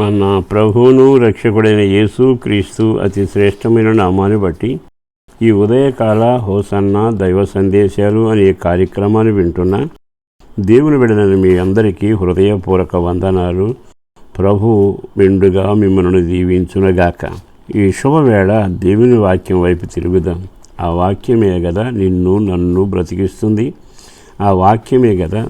మన ప్రభువును రక్షకుడైన యేసు క్రీస్తు అతి శ్రేష్టమైన నామాన్ని బట్టి ఈ ఉదయకాల హోసన్న దైవ సందేశాలు అనే కార్యక్రమాన్ని వింటున్న దేవుని బిడలని మీ అందరికీ హృదయపూర్వక వందనాలు. ప్రభు మెండుగా మిమ్మల్ని దీవించునగాక. ఈ శుభవేళ దేవుని వాక్యం వైపు తిరుగుదాం. ఆ వాక్యమే కదా నిన్ను నన్ను బ్రతికిస్తుంది. ఆ వాక్యమే కదా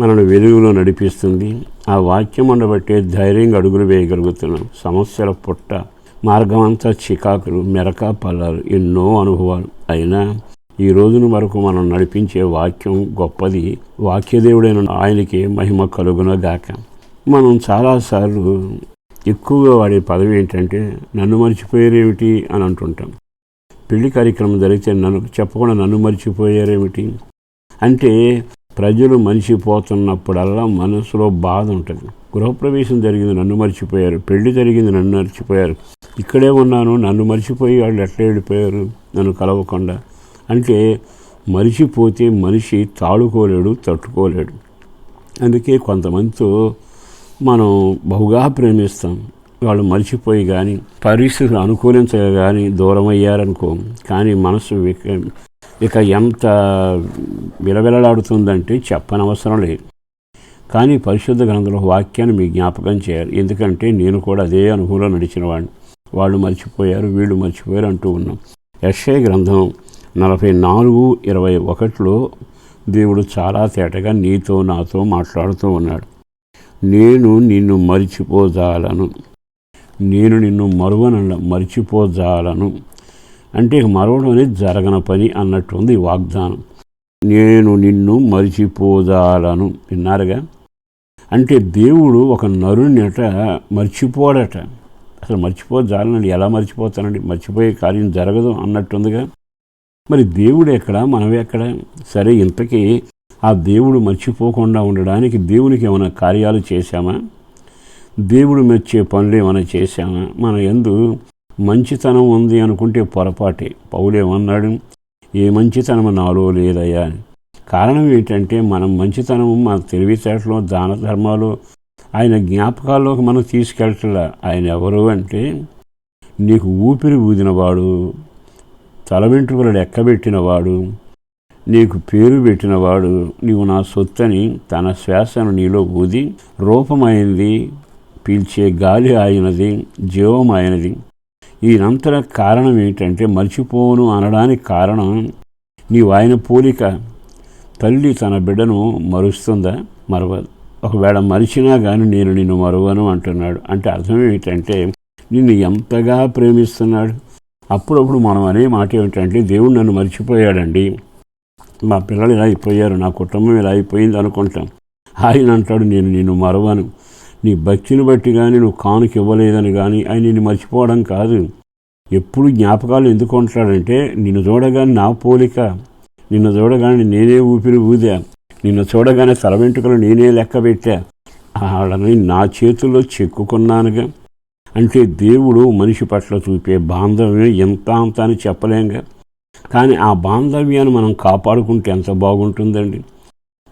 మనను వెలుగులో నడిపిస్తుంది. ఆ వాక్యం ఉండబట్టే ధైర్యంగా అడుగులు వేయగలుగుతున్నాం. సమస్యల పుట్ట మార్గం అంతా చికాకులు మెరక పల్లాలు ఎన్నో అనుభవాలు. అయినా ఈ రోజున వరకు మనం నడిపించే వాక్యం గొప్పది. వాక్యదేవుడైన ఆయనకి మహిమ కలుగునగాక. మనం చాలాసార్లు ఎక్కువగా వాడే పదవి ఏంటంటే నన్ను మర్చిపోయారేమిటి అని అంటుంటాం. పెళ్ళి కార్యక్రమం జరిగితే నన్ను చెప్పకుండా నన్ను మర్చిపోయారేమిటి? అంటే ప్రజలు మనిషి పోతున్నప్పుడల్లా మనసులో బాధ ఉంటుంది. గృహప్రవేశం జరిగింది నన్ను మర్చిపోయారు. పెళ్ళి జరిగింది నన్ను మర్చిపోయారు. ఇక్కడే ఉన్నాను నన్ను మర్చిపోయి వాళ్ళు ఎట్లా వెళ్ళిపోయారు నన్ను కలవకుండా. అంటే మరిచిపోతే మనిషి తాడుకోలేడు తట్టుకోలేడు. అందుకే కొంతమందితో మనం బహుగా ప్రేమిస్తాం. వాళ్ళు మర్చిపోయి కానీ పరిస్థితులు అనుకూలించగా కానీ దూరం అయ్యారనుకో కానీ మనసు ఇక ఎంత విలవిలలాడుతుందంటే చెప్పనవసరం లేదు. కానీ పరిశుద్ధ గ్రంథంలో వాక్యాన్ని మీ జ్ఞాపకం చేయాలి. ఎందుకంటే నేను కూడా అదే అనుభవంలో నడిచిన వాడిని వాళ్ళు మర్చిపోయారు వీళ్ళు మర్చిపోయారు అంటూ ఉన్నాం. యశ్ఐ గ్రంథం నలభై నాలుగు ఇరవై ఒకటిలో దేవుడు చాలా తేటగా నీతో నాతో మాట్లాడుతూ ఉన్నాడు. నేను నిన్ను మరిచిపోజాలను. నేను నిన్ను మరువన మరిచిపోజాలను. అంటే మరవడం అనేది జరగన పని అన్నట్టుంది ఈ వాగ్దానం. నేను నిన్ను మరిచిపోదాలను. విన్నారుగా? అంటే దేవుడు ఒక నరునిట మర్చిపోడట. అసలు మర్చిపోజాలనండి. ఎలా మర్చిపోతానండి? మర్చిపోయే కార్యం జరగదు అన్నట్టుందిగా? మరి దేవుడు ఎక్కడ? మనం ఎక్కడ? సరే ఇంతకీ ఆ దేవుడు మర్చిపోకుండా ఉండడానికి దేవునికి ఏమైనా కార్యాలు చేశామా? దేవుడు మెచ్చే పనులు ఏమైనా చేశామా? మన ఎందు మంచితనం ఉంది అనుకుంటే పొరపాటే. పౌలేమన్నాడు ఏ మంచితనం నాలో లేదయ్యా. అని కారణం ఏంటంటే మనం మంచితనం మన తెలివితేటలో దాన ధర్మాలు ఆయన జ్ఞాపకాల్లోకి మనం తీసుకెళ్ళట్లా ఆయన ఎవరు అంటే నీకు ఊపిరి ఊదినవాడు తల వెంట్రుకలు లెక్కబెట్టినవాడు నీకు పేరు పెట్టినవాడు నీవు నా సొత్తని తన శ్వాసను నీలో ఊది రూపమైంది పీల్చే గాలి ఆయనది జీవం ఆయనది ఈయనంతర కారణం ఏంటంటే మర్చిపోను అనడానికి కారణం నీ వాయన పోలిక. తల్లి తన బిడ్డను మరుస్తుందా? మరవదు ఒకవేళ మరిచినా కానీ నేను నిన్ను మరువను అంటున్నాడు. అంటే అర్థం ఏమిటంటే నిన్ను ఎంతగా ప్రేమిస్తున్నాడు? అప్పుడప్పుడు మనం అనే మాట ఏమిటంటే దేవుడు నన్ను మర్చిపోయాడండి. మా పిల్లలు ఇలా అయిపోయారు నా కుటుంబం ఇలా అయిపోయింది అనుకుంటాం. ఆయన అంటాడు నేను నిన్ను మరవను. నీ భక్తిని బట్టి కానీ నువ్వు కానుక ఇవ్వలేదని కానీ ఆయన నిన్ను మర్చిపోవడం కాదు. ఎప్పుడు జ్ఞాపకాలు ఎందుకు ఉంటాడంటే నిన్ను చూడగానే నా పోలిక నిన్ను చూడగానే నేనే ఊపిరి ఊదా నిన్ను చూడగానే తల వెంట్రుకలు నేనే లెక్క పెట్టా వాళ్ళని నా చేతుల్లో చెక్కుకున్నానుగా. అంటే దేవుడు మనిషి పట్ల చూపే బాంధవ్యం ఎంత అంత అని చెప్పలేంగా. కానీ ఆ బాంధవ్యాన్ని మనం కాపాడుకుంటే ఎంత బాగుంటుందండి.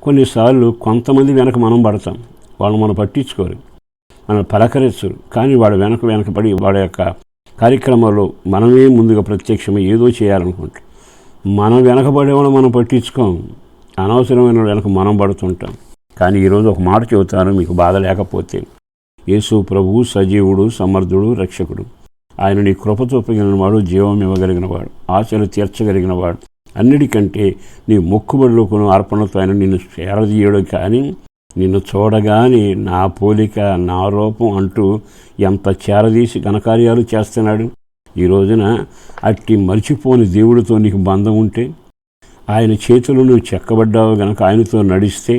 కొన్నిసార్లు కొంతమంది వెనక మనం పడతాం. వాళ్ళు మనం పట్టించుకోరు. మనం పలకరించరు. కానీ వాడు వెనక వెనకబడి వాడి యొక్క కార్యక్రమాల్లో మనమే ముందుగా ప్రత్యక్షమై ఏదో చేయాలనుకుంటాం. మనం వెనకబడేవాళ్ళు మనం పట్టించుకోం. అనవసరమైన వెనక మనం పడుతుంటాం. కానీ ఈరోజు ఒక మాట చెబుతాను మీకు బాధ లేకపోతే. యేసు ప్రభు సజీవుడు సమర్థుడు రక్షకుడు. ఆయన నీ కృప చూపగలిగిన వాడు జీవం ఇవ్వగలిగిన వాడు ఆశలు తీర్చగలిగిన వాడు. అన్నిటికంటే నీ మొక్కుబడులకు అర్పణతో ఆయన నిన్ను చేరదీయడు కానీ నిన్ను చూడగానే నా పోలిక నా రూపం అంటూ ఎంత చేరదీసి ఘనకార్యాలు చేస్తున్నాడు. ఈ రోజున అట్టి మర్చిపోని దేవుడితో నీకు బంధం ఉంటే ఆయన చేతులు నువ్వు చెక్కబడ్డావు గనక ఆయనతో నడిస్తే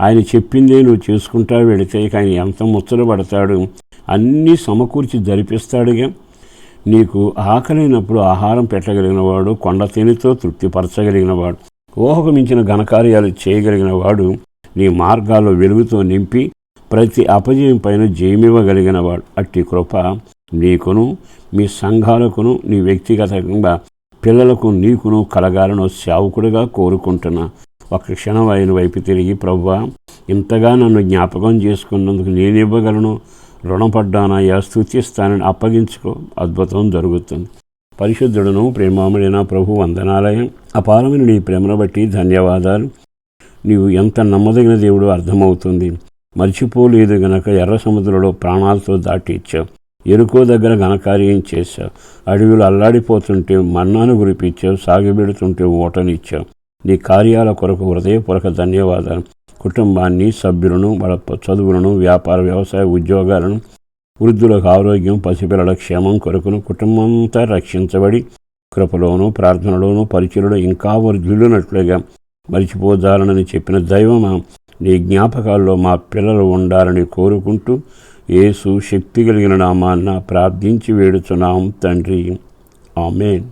ఆయన చెప్పిందే నువ్వు చేసుకుంటా వెళితే ఆయన ఎంత ముచ్చటపడతాడు అన్నీ సమకూర్చి జరిపిస్తాడుగా. నీకు ఆకలినప్పుడు ఆహారం పెట్టగలిగినవాడు కొండ తేనెతో తృప్తిపరచగలిగినవాడు ఊహకు మించిన ఘనకార్యాలు చేయగలిగిన వాడు నీ మార్గాల్లో వెలుగుతో నింపి ప్రతి అపజయం పైన జయమివ్వగలిగినవాడు. అట్టి కృప నీకును మీ సంఘాలకును నీ వ్యక్తిగతంగా పిల్లలకు నీకును కలగాలను సేవకుడిగా కోరుకుంటున్నా. ఒక క్షణం ఆయన వైపు తిరిగి ప్రవ్వా ఇంతగా నన్ను జ్ఞాపకం చేసుకున్నందుకు నేను ఇవ్వగలను రుణపడ్డానయ్యా స్థుతిస్తానని అప్పగించుకో. అద్భుతం జరుగుతుంది. పరిశుద్ధుడును ప్రేమాముడైన ప్రభు వందనాలయం. అపారమైన నీ ప్రేమను బట్టి ధన్యవాదాలు. నీవు ఎంత నమ్మదగిన దేవుడు అర్థమవుతుంది. మర్చిపోలేదు గనక ఎర్ర సముద్రంలో ప్రాణాలతో దాటి ఇచ్చావు. ఎరుకో దగ్గర ఘనకార్యం చేశావు. అడవిలో అల్లాడిపోతుంటే మన్నాను గురిపించావు సాగిబెడుతుంటే ఓటనిచ్చావు నీ కార్యాల కొరకు హృదయపూర్వక ధన్యవాదాలు. కుటుంబాన్ని సభ్యులను వాళ్ళ చదువులను వ్యాపార వ్యవసాయ ఉద్యోగాలను వృద్ధులకు ఆరోగ్యం పసిపిల్లల క్షేమం కొరకును కుటుంబంతా రక్షించబడి కృపలోను ప్రార్థనలోను పరిచయలో ఇంకా వర్ధులునట్లుగా మరిచిపోదాలనని చెప్పిన దైవమా నీ జ్ఞాపకాల్లో మా పిల్లలు ఉండాలని కోరుకుంటూ యేసు శక్తి కలిగిన నామాన్న ప్రార్థించి వేడుచున్నాం తండ్రి. ఆమెన్.